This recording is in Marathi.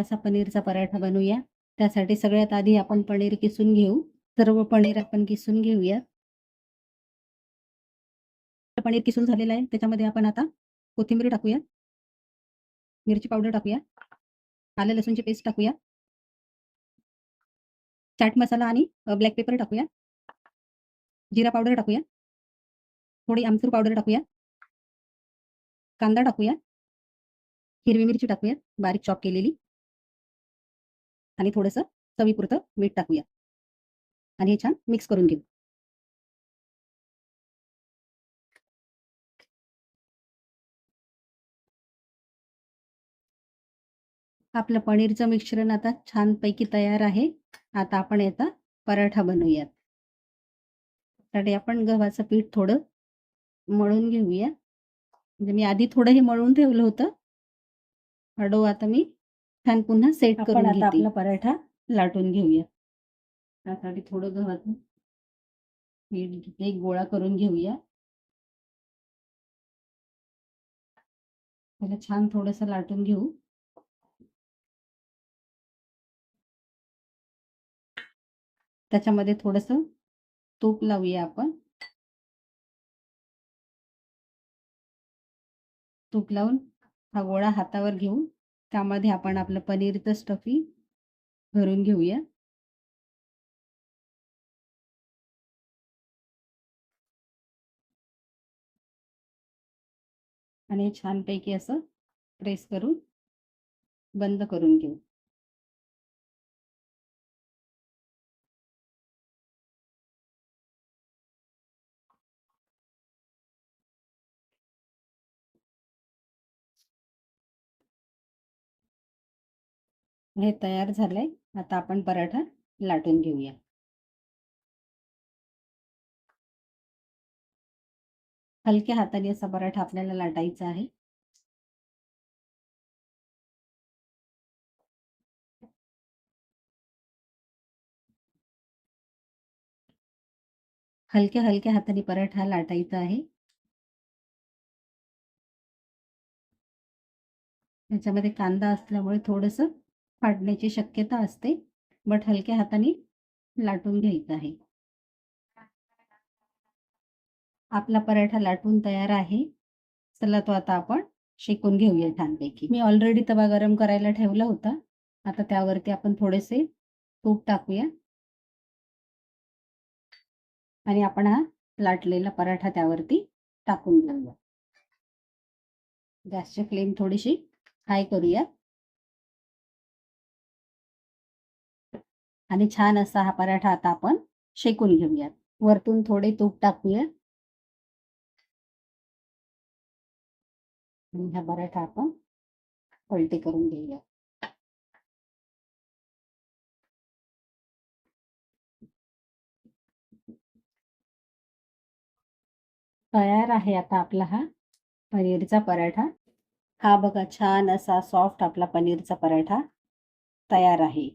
असा पनीरचा पराठा बनवूया. त्यासाठी सगळ्यात आधी आपण पनीर किसून घेऊ. सर्व पनीर आपण किसून घेऊया. पनीर किसून झालेलं आहे. त्याच्यामध्ये आपण आता कोथिंबीर टाकूया. मिरची पावडर टाकूया. आलं लसूणची पेस्ट टाकूया. चाट मसाला आणि ब्लॅक पेपर टाकूया. जिरा पावडर टाकूया. थोडी आमचूर पावडर टाकूया. कांदा टाकूया. हिरवी मिरची टाकूया. बारीक चॉप केलेली. आणि थोडंसं चवीपुरतं मीठ टाकूया. आणि हे छान मिक्स करून घेऊ. आपलं पनीरचं मिश्रण आता छानपैकी तयार आहे. आता आपण याचा पराठा बनवूयात. त्यासाठी आपण गव्हाचं पीठ थोडं मळून घेऊया. म्हणजे मी आधी थोडं हे मळून ठेवलं होतं. हडो आता मी छान पुन्हा सेट करून आता आपला पराठा लाटून घेऊया. त्यासाठी थोडं गव्हाचं पीठ घेते एक गोळा करून घेऊया. त्याला छान थोडस लाटून घेऊ. त्याच्यामध्ये थोडस तूप लावूया आपण. तूप लावून हा गोळा हातावर घेऊ त्यामध्ये आपण आपलं पनीरचं स्टफी भरून घेऊया. आणि छानपैकी असं प्रेस करून बंद करून घेऊ. हे तयार झालंय. आता आपण पराठा लाटून घेऊया. हलक्या हाताने असा पराठा आपल्याला लाटायचा आहे. हलक्या हलक्या हाताने पराठा लाटायचा आहे. त्याच्यामध्ये कांदा असल्यामुळे थोडस फाटण्याची शक्यता असते बट हलक्या हाताने लाटून घ्यायचं आहे. आपला पराठा लाटून तयार आहे. चला तो आता आपण शेकून घेऊया छानपैकी. मी ऑलरेडी तवा गरम करायला ठेवला होता. आता त्यावरती आपण थोडेसे तूप टाकूया. आणि आपण हा लाटलेला पराठा त्यावरती टाकून घेऊया गॅसची फ्लेम थोडीशी हाय करूया आणि छान असा हा पराठा आता आपण शेकून घेऊयात. वरतून थोडे तूप टाकूया. आणि हा पराठा आपण पलटी करून घेऊया. तयार आहे आता आपला हा पनीरचा पराठा. हा बघा छान असा सॉफ्ट आपला पनीरचा पराठा तयार आहे.